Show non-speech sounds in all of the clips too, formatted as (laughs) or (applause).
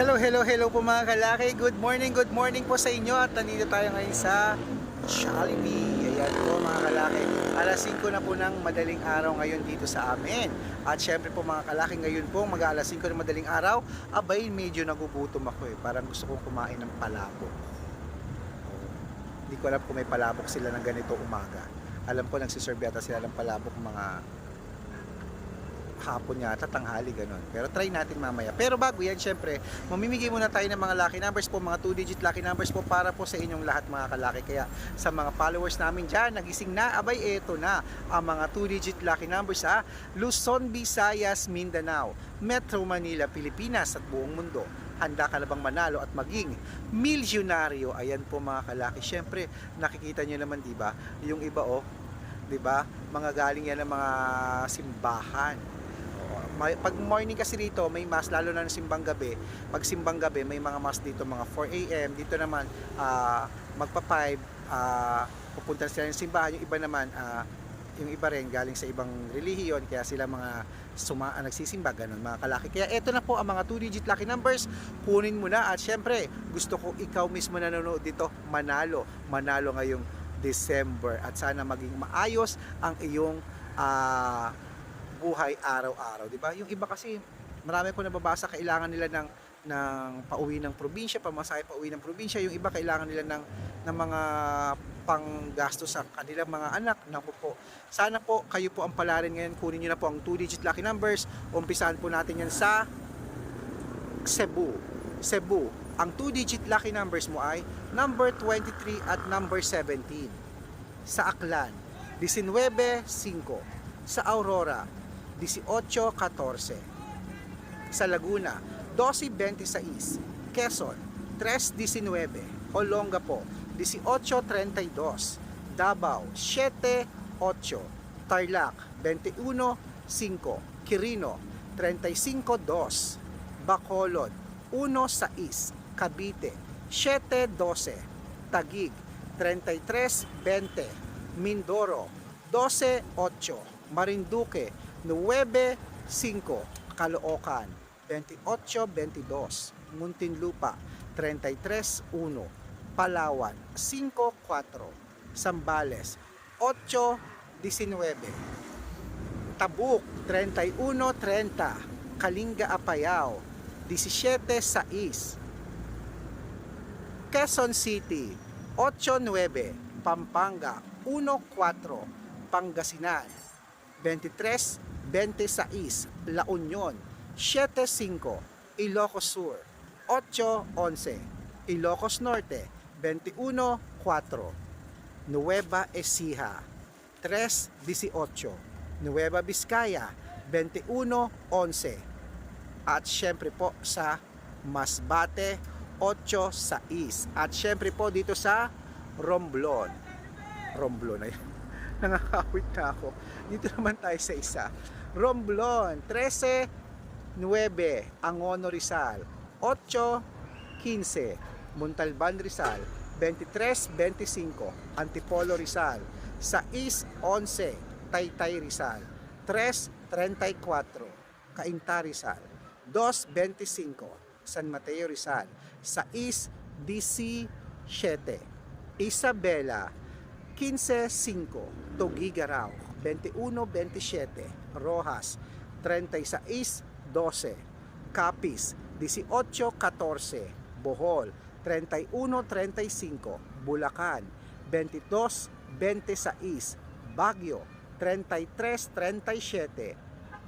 Hello, hello, hello po mga kalaki. Good morning, good morning po sa inyo at nandito tayo ngayon sa Jollibee. Ayan po mga kalaki. Alas 5 na po ng madaling araw ngayon dito sa amin. At syempre po mga kalaki ngayon po mag alas 5 ng madaling araw, abay medyo nagugutom ako eh. Parang gusto kong kumain ng palabok. Hindi ko alam kung may palabok sila ng ganito umaga. Alam ko nagsiserve yata sila ng palabok mga hapon yata, tanghali, ganun. Pero try natin mamaya. Pero bago yan, syempre, mamimigay muna tayo ng mga lucky numbers po, mga 2-digit lucky numbers po para po sa inyong lahat mga kalaki. Kaya sa mga followers namin dyan, nagising na, abay, eto na ang mga 2-digit lucky numbers sa Luzon, Visayas, Mindanao, Metro Manila, Pilipinas at buong mundo. Handa ka na bang manalo at maging milyonaryo? Ayan po mga kalaki. Syempre, nakikita nyo naman, di ba? Yung iba, oh, 'di ba? Mga galing yan ng mga simbahan. Pag morning kasi rito, may mass lalo na ng simbang gabi. Pag simbang gabi, may mga mass dito mga 4 AM. Dito naman ah, magpa 5 ah, pupunta sila ng simbahan. Yung iba naman ah, yung iba rin galing sa ibang relihiyon kaya sila mga suma nagsisimba ganun mga kalaki. Kaya eto na po ang mga 2 digit lucky numbers. Kunin mo na at syempre gusto ko ikaw mismo nanonood dito manalo. Manalo ngayong December at sana maging maayos ang iyong ah, buhay araw-araw, 'di ba? Yung iba kasi marami ko nababasa kailangan nila ng ng pauwi ng probinsya, pamasahe pauwi ng probinsya. Yung iba kailangan nila ng ng mga panggasto sa kanilang mga anak. Naku po. Sana po kayo po ang palarin ngayon. Kunin niyo na po ang 2 digit lucky numbers. Umpisahan po natin yan sa Cebu. Cebu. Ang 2 digit lucky numbers mo ay number 23 at number 17. Sa Aklan, 19-5. Sa Aurora, 18-14. Sa Laguna, 12-26. Quezon, 3-19. Olongapo, 18-32. Davao, 7-8. Tarlac, 21-5. Quirino, 35-2. Bacolod, 1-6. Cavite, 7-12. Tagig, 33-20. Mindoro, 12-8. Marinduque, 9-5. Caloocan, 28-22. Muntinlupa, 33-1. Palawan, 5-4. Sambales, 8-19. Tabuk, 31-30. Kalinga Apayao, 17-6. Quezon City, 8-9. Pampanga, 1-4. Pangasinan, 23-26. La Union, 7-5. Ilocos Sur, 8-11. Ilocos Norte, 21-4. Nueva Ecija, 3-18. Nueva Vizcaya, 21-11. At syempre po sa Masbate, 8-6. At syempre po dito sa Romblon. Romblon na yun. (laughs) Nangakawit na ako. Dito naman tayo sa isa. Romblon, 13-9. Angono Rizal, 8-15. Montalban Rizal, 23-25. Antipolo Rizal, 6-11. Taytay Rizal, 3-34. Cainta Rizal, 2-25. San Mateo Rizal, 6-17. Isabela, 15-5. Tugigaraw, 21-27. Rojas, 36-12. Capiz, 18-14. Bohol, 31-35. Bulacan, 22-26. Baguio, 33-37.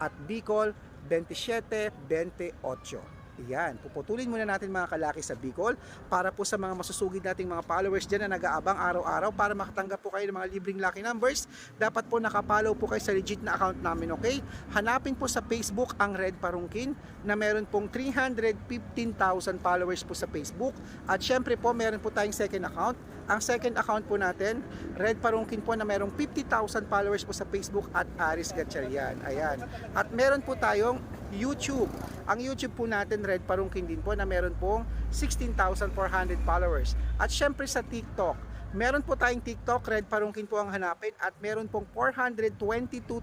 At Bicol, 27-28. Yan, puputulin muna natin mga kalaki sa Bicol para po sa mga masusugid nating mga followers dyan na nag-aabang araw-araw para makatanggap po kayo ng mga libreng lucky numbers. Dapat po nakapollow po kayo sa legit na account namin, okay? Hanapin po sa Facebook ang Red Parungkin na meron pong 315,000 followers po sa Facebook. At syempre po, meron po tayong second account. Ang second account po natin, Red Parungkin po na merong 50,000 followers po sa Facebook at Aris Gatchalian. Ayan. At meron po tayong YouTube. Ang YouTube po natin, Red Parungkin din po na meron pong 16,400 followers. At syempre sa TikTok, Meron po tayong TikTok, Red Parungkin po ang hanapin at meron pong 422,000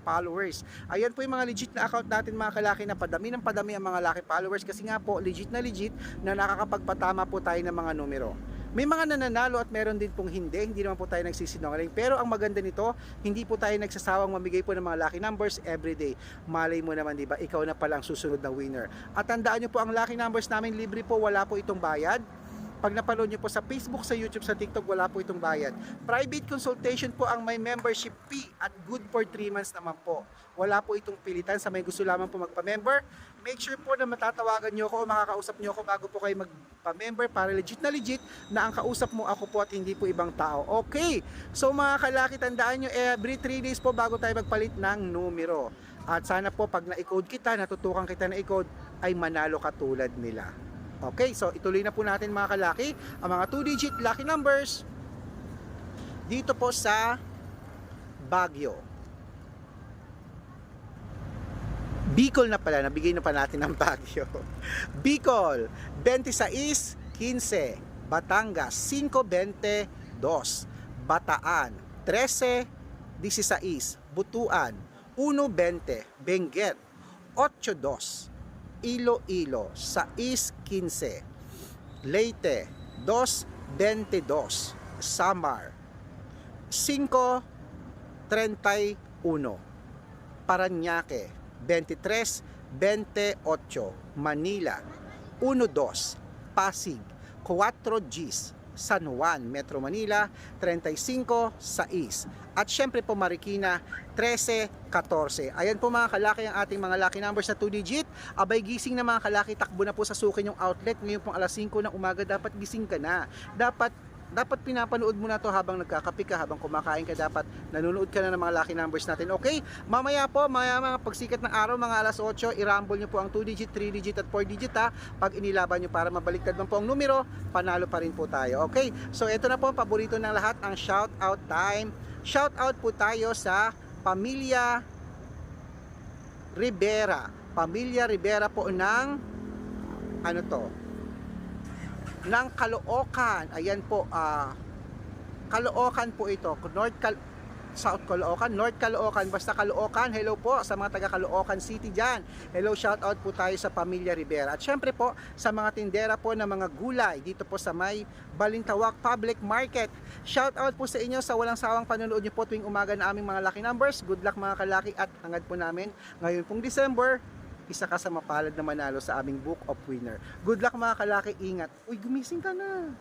followers. Ayan po yung mga legit na account natin mga kalaki na padami ng padami ang mga laki followers kasi nga po legit na legit na nakakapagpatama po tayo ng mga numero. May mga nananalo at meron din pong hindi, hindi naman po tayo nagsisinungaling. Pero ang maganda nito, hindi po tayo nagsasawang mamigay po ng mga lucky numbers every day. Malay mo naman, di ba? Ikaw na pala ang susunod na winner. At tandaan nyo po, ang lucky numbers namin libre po, wala po itong bayad. Pag napanood nyo po sa Facebook, sa YouTube, sa TikTok, wala po itong bayad. Private consultation po ang may membership fee at good for 3 months naman po. Wala po itong pilitan sa may gusto lamang po magpa-member. Make sure po na matatawagan nyo ako o makakausap nyo ako bago po kayo magpa-member para legit na legit na ang kausap mo ako po at hindi po ibang tao. Okay, so mga kalaki, tandaan nyo every 3 days po bago tayo magpalit ng numero. At sana po pag na-code kita, natutukan kita na i-code, ay manalo ka tulad nila. Okay, so ituloy na po natin mga kalaki ang mga 2-digit lucky numbers dito po sa Baguio. Bicol na pala, nabigay na pa natin ng Baguio. (laughs) Bicol, 26-15. Batangas, 5-22. Bataan, 13-16. Butuan, 1-20. Benguet, 8-2. Iloilo, 6-15. Leyte, 2-22. Samar, 5-31. Paranaque, 23-28. Manila, 1-2. Pasig, 4 Gs. San Juan, Metro Manila, 35-6. At syempre po Marikina, 13-14. Ayan po mga kalaki ang ating mga lucky numbers na 2 digit. Abay gising na mga kalaki, takbo na po sa sukin yung outlet. Ngayon pong alas 5 ng umaga, dapat gising ka na. Dapat dapat pinapanood mo na to habang nagkakape ka, habang kumakain ka, dapat nanonood ka na ng mga lucky numbers natin. Okay? Mamaya po, maya mga pagsikat ng araw, mga alas 8, i-rumble nyo po ang 2 digit, 3 digit at 4 digit ha. Pag inilaban nyo para mabaliktad man po ang numero, panalo pa rin po tayo. Okay? So ito na po ang paborito ng lahat, ang shout out time. Shout out po tayo sa Pamilya Rivera. Pamilya Rivera po ng ano to? Ng Caloocan. Ayan po, ah Caloocan po ito. North Cal South Caloocan, North Caloocan, basta Caloocan. Hello po sa mga taga Caloocan City diyan. Hello, shout out po tayo sa Pamilya Rivera. At syempre po sa mga tindera po ng mga gulay dito po sa may Balintawak Public Market. Shout out po sa inyo sa walang sawang panonood niyo po tuwing umaga na aming mga lucky numbers. Good luck mga kalaki at hangad po namin ngayon pong December isa ka sa mapalad na manalo sa aming Book of Winner. Good luck mga kalaki, ingat. Uy, gumising ka na.